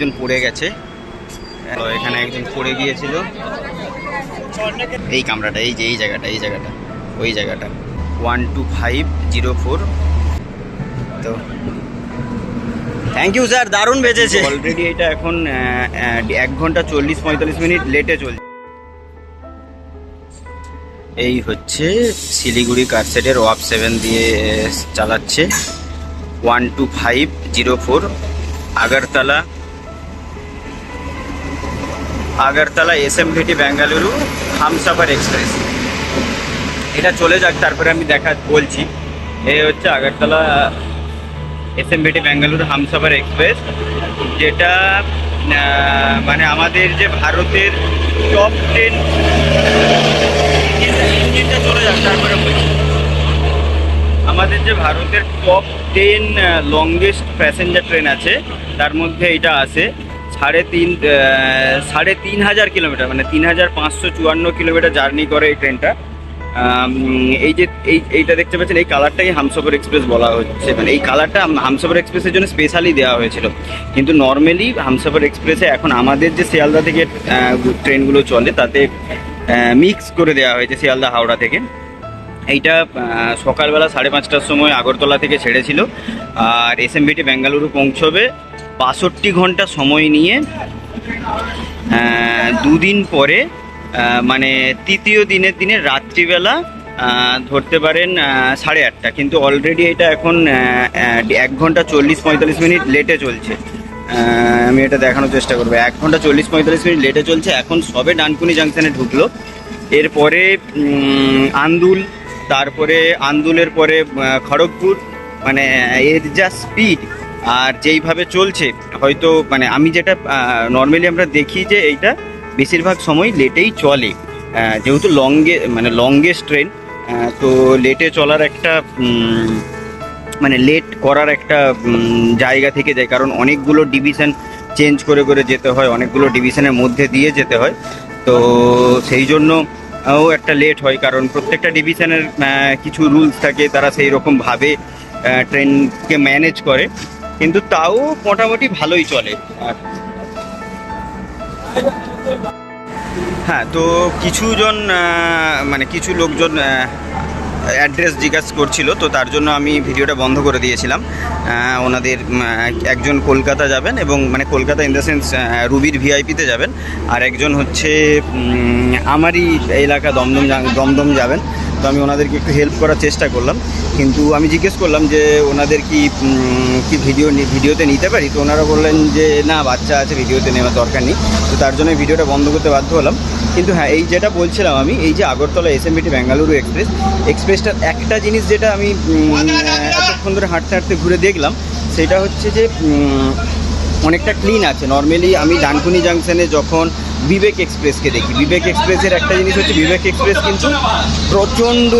একজন পড়ে গেছে। তো এখানে একজন পড়ে গিয়েছিল। এই কামরাটা এই যে এই জায়গাটা এই জায়গাটা ওই জায়গাটা। One two five zero four তো থ্যাংক ইউ স্যার দারুণ বেঁচেছে। অলরেডি এটা এখন এক ঘণ্টা চল্লিশ পঁয়তাল্লিশ মিনিট লেটে চলছে। এই হচ্ছে শিলিগুড়ি কারসেটের ওয়াপ সেভেন দিয়ে চালাচ্ছে। One two five zero four Agartala. Agartala S M VT Bengaluru Humsafar express. এটা চলে যাক, তারপরে আমি দেখা বলছি। এই হচ্ছে Agartala S M VT Bengaluru Humsafar express, যেটা মানে আমাদের যে ভারতের টপ টেন ইঞ্জিনটা চলে যাক, তারপরে বলছি। আমাদের যে ভারতের top ten longest passenger train আছে, তার মধ্যে এটা আছে। সাড়ে তিন সাড়ে তিন হাজার কিলোমিটার মানে তিন হাজার পাঁচশো চুয়ান্ন কিলোমিটার জার্নি করে এই ট্রেনটা। এই যে, এই, এইটা দেখতে পাচ্ছেন, এই কালারটাই হামসফর এক্সপ্রেস বলা হচ্ছে। মানে এই কালারটা হামসফর এক্সপ্রেসের জন্য স্পেশালি দেওয়া হয়েছিল। কিন্তু নর্মালি হামসফর এক্সপ্রেসে এখন আমাদের যে শিয়ালদা থেকে ট্রেনগুলো চলে, তাতে মিক্স করে দেওয়া হয়েছে শিয়ালদা হাওড়া থেকে। এইটা সকালবেলা সাড়ে পাঁচটার সময় আগরতলা থেকে ছেড়েছিল। আর এসএমবিটি বেঙ্গালুরু পৌঁছবে বাষট্টি ঘণ্টা সময় নিয়ে দুদিন পরে মানে তৃতীয় দিনের দিনে রাত্রিবেলা ধরতে পারেন সাড়ে আটটা। কিন্তু অলরেডি এটা এখন এক ঘণ্টা চল্লিশ পঁয়তাল্লিশ মিনিট লেটে চলছে। আমি এটা দেখানোর চেষ্টা করব। এক ঘণ্টা চল্লিশ পঁয়তাল্লিশ মিনিট লেটে চলছে, এখন সবে ডানকুনি জাংশনে ঢুকলো। এরপরে আন্দুল, তারপরে আন্দুলের পরে খড়গপুর মানে এর যা স্পিড আর যেইভাবে চলছে, হয়তো মানে আমি যেটা নর্মালি আমরা দেখি যে এইটা বেশিরভাগ সময় লেটেই চলে। যেহেতু লঙ্গে মানে লংগেস্ট ট্রেন তো লেটে চলার একটা মানে লেট করার একটা জায়গা থেকে যায়। কারণ অনেকগুলো ডিভিশন চেঞ্জ করে করে যেতে হয়, অনেকগুলো ডিভিশনের মধ্যে দিয়ে যেতে হয়। তো সেই জন্য ও একটা লেট হয়। কারণ প্রত্যেকটা ডিভিশনের কিছু রুলস থাকে, তারা সেই রকমভাবে ট্রেনকে ম্যানেজ করে। কিন্তু তাও মোটামুটি ভালোই চলে। হ্যাঁ তো কিছুজন মানে কিছু লোকজন অ্যাড্রেস জিজ্ঞাসা করছিল, তো তার জন্য আমি ভিডিওটা বন্ধ করে দিয়েছিলাম। ওনাদের একজন কলকাতা যাবেন এবং মানে কলকাতা ইন দ্য সেন্স রুবির ভিআইপিতে যাবেন। আর একজন হচ্ছে আমারই এলাকা দমদম দমদম যাবেন। তো আমি ওনাদেরকে একটু হেল্প করার চেষ্টা করলাম। কিন্তু আমি জিজ্ঞেস করলাম যে, ওনাদের কি কি ভিডিও ভিডিওতে নিতে পারি? তো ওনারা বললেন যে, না, বাচ্চা আছে ভিডিওতে নেওয়ার দরকার নেই। তো তার জন্য ভিডিওটা বন্ধ করতে বাধ্য হলাম। কিন্তু হ্যাঁ এই যেটা বলছিলাম আমি, এই যে Agartala S MVT Bengaluru express এক্সপ্রেসটার একটা জিনিস যেটা আমি এতক্ষণ ধরে হাঁটতে হাঁটতে ঘুরে দেখলাম, সেটা হচ্ছে যে অনেকটা ক্লিন আছে। নর্মালি আমি ডানকুনি জাংশনে যখন বিবেক এক্সপ্রেসকে দেখি। বিবেক এক্সপ্রেসের একটা জিনিস হচ্ছে, বিবেক এক্সপ্রেস কিন্তু প্রচণ্ড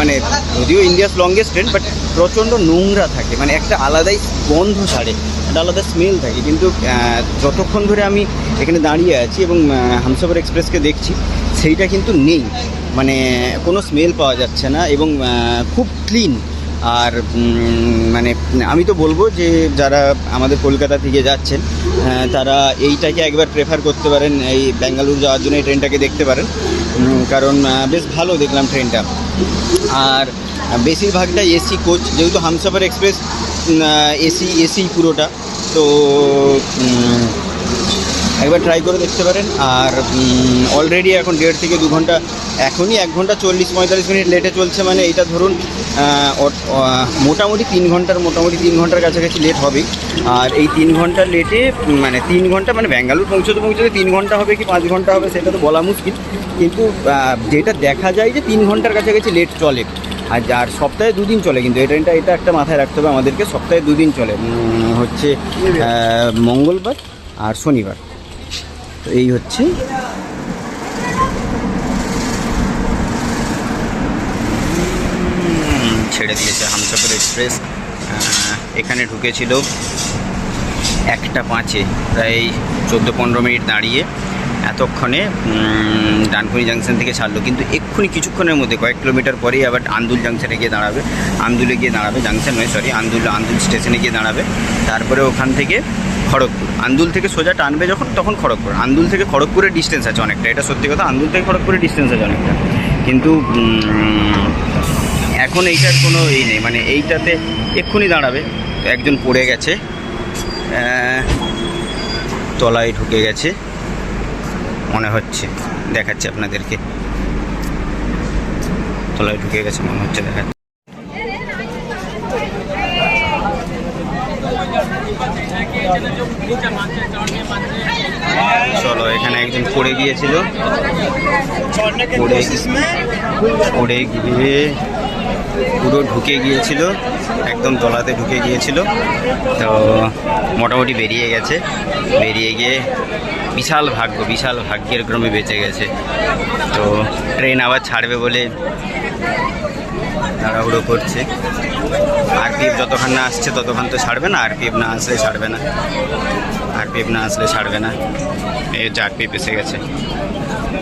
মানে যদিও ইন্ডিয়াস লংগেস্ট ট্রেন বাট প্রচণ্ড নোংরা থাকে। মানে একটা আলাদাই গন্ধ ছাড়ে, একটা আলাদা স্মেল থাকে। কিন্তু যতক্ষণ ধরে আমি এখানে দাঁড়িয়ে আছি এবং হামসাফার এক্সপ্রেসকে দেখছি, সেইটা কিন্তু নেই। মানে কোনো স্মেল পাওয়া যাচ্ছে না এবং খুব ক্লিন আর মানে আমি তো বলব যে যারা আমাদের কলকাতা থেকে যাচ্ছেন তারা এইটাকে একবার প্রেফার করতে পারেন, এই বেঙ্গালুরু যাওয়ার জন্য এই ট্রেনটাকে দেখতে পারেন। কারণ বেশ ভালো দেখলাম ট্রেনটা। আর বেশিরভাগটা এসি কোচ, যেহেতু হামসাফার এক্সপ্রেস এসি এসি পুরোটা, তো একবার ট্রাই করে দেখতে পারেন। আর অলরেডি এখন দেড় থেকে দু ঘণ্টা এখনই এক ঘণ্টা চল্লিশ পঁয়তাল্লিশ মিনিট লেটে চলছে মানে এটা ধরুন মোটামুটি তিন ঘণ্টার, মোটামুটি তিন ঘণ্টার কাছাকাছি লেট হবে আর এই তিন ঘণ্টা লেটে মানে তিন ঘণ্টা মানে ব্যাঙ্গালুর পৌঁছতে পৌঁছতে তিন ঘণ্টা হবে কি পাঁচ ঘণ্টা হবে সেটা তো বলা মুশকিল। কিন্তু যেটা দেখা যায় যে তিন ঘণ্টার কাছাকাছি লেট চলে। আর আর সপ্তাহে দুদিন চলে, কিন্তু এই ট্রেনটা এটা একটা মাথায় রাখতে হবে আমাদেরকে, সপ্তাহে দুদিন চলে। হচ্ছে মঙ্গলবার আর শনিবার। তো এই হচ্ছে ছেড়ে দিয়েছে। হামসাফার এক্সপ্রেস এখানে ঢুকেছিল একটা পাঁচে প্রায় চোদ্দ পনেরো মিনিট দাঁড়িয়ে এতক্ষণে ডানকুনি জাংশন থেকে ছাড়লো। কিন্তু এক্ষুনি কিছুক্ষণের মধ্যে কয়েক কিলোমিটার পরেই আবার আন্দুল জাংশনে গিয়ে দাঁড়াবে। আন্দুলে গিয়ে দাঁড়াবে জাংশন নয় সরি আন্দুল আন্দুল স্টেশনে গিয়ে দাঁড়াবে। তারপরে ওখান থেকে খড়গপুর। আন্দুল থেকে সোজা টানবে যখন তখন খড়গপুর। আন্দুল থেকে খড়গপুরের ডিস্টেন্স আছে অনেকটা। এটা সত্যি কথা আন্দুল থেকে খড়গপুরের ডিস্টেন্স আছে অনেকটা। কিন্তু এখন এইটার কোনো এই নেই মানে এইটাতে এক্ষুনি দাঁড়াবে। একজন পড়ে গেছে তলায় ঢুকে গেছে, মনে হচ্ছে, দেখাচ্ছে আপনাদেরকে। তলায় ঢুকে গেছে, মনে হচ্ছে দেখাচ্ছে। চলো, এখানে একজন পড়ে গিয়েছিল। পড়ে গিয়ে পুরো ঢুকে গিয়েছিল, একদম তলাতে ঢুকে গিয়েছিল। তো মোটামুটি বেরিয়ে গেছে। বেরিয়ে গিয়ে বিশাল ভাগ্য, বিশাল ভাগ্যের ক্রমে বেঁচে গেছে। তো ট্রেন আবার ছাড়বে বলে তাড়াহুড়ো করছে। আরপিএফ যতক্ষণ না আসছে, ততক্ষণ তো ছাড়বে না, আরপিএফ না আসলে ছাড়বে না। আরপিএফ না আসলে ছাড়বে না। এই হচ্ছে আরপিএফ এসে গেছে।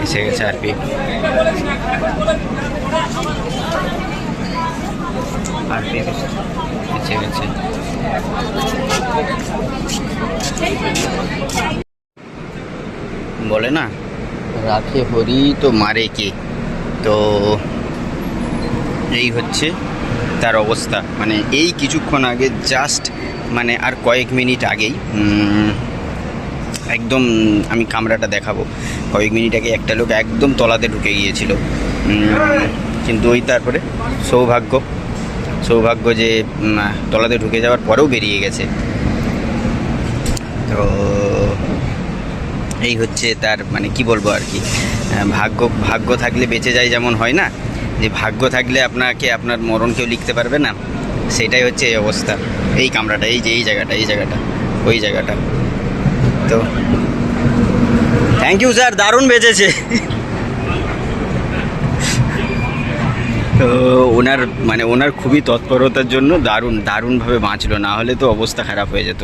এসে গেছে আরপিএফ। আরপিএফ এসে গেছে বলে না, রাখে হরি তো মারে কে? তো এই হচ্ছে তার অবস্থা। মানে এই কিছুক্ষণ আগে জাস্ট মানে আর কয়েক মিনিট আগেই একদম আমি কামরাটা দেখাবো। কয়েক মিনিট আগে একটা লোক একদম তলাতে ঢুকে গিয়েছিল। কিন্তু ওই তারপরে সৌভাগ্য সৌভাগ্য যে তলাতে ঢুকে যাওয়ার পরেও বেরিয়ে গেছে। তো এই হচ্ছে তার মানে কি বলব আর কি ভাগ্য ভাগ্য থাকলে বেঁচে যায় যেমন হয় না, যে ভাগ্য থাকলে আপনাকে আপনার মরণ কেউ লিখতে পারবে না, সেটাই হচ্ছে এই অবস্থা। এই কামরাটা, এই যে, এই জায়গাটা এই জায়গাটা, ওই জায়গাটা। তো থ্যাংক ইউ স্যার দারুণ বেঁচেছে। তো ওনার মানে ওনার খুবই তৎপরতার জন্য দারুণ, দারুণভাবে বাঁচলো। না হলে তো অবস্থা খারাপ হয়ে যেত।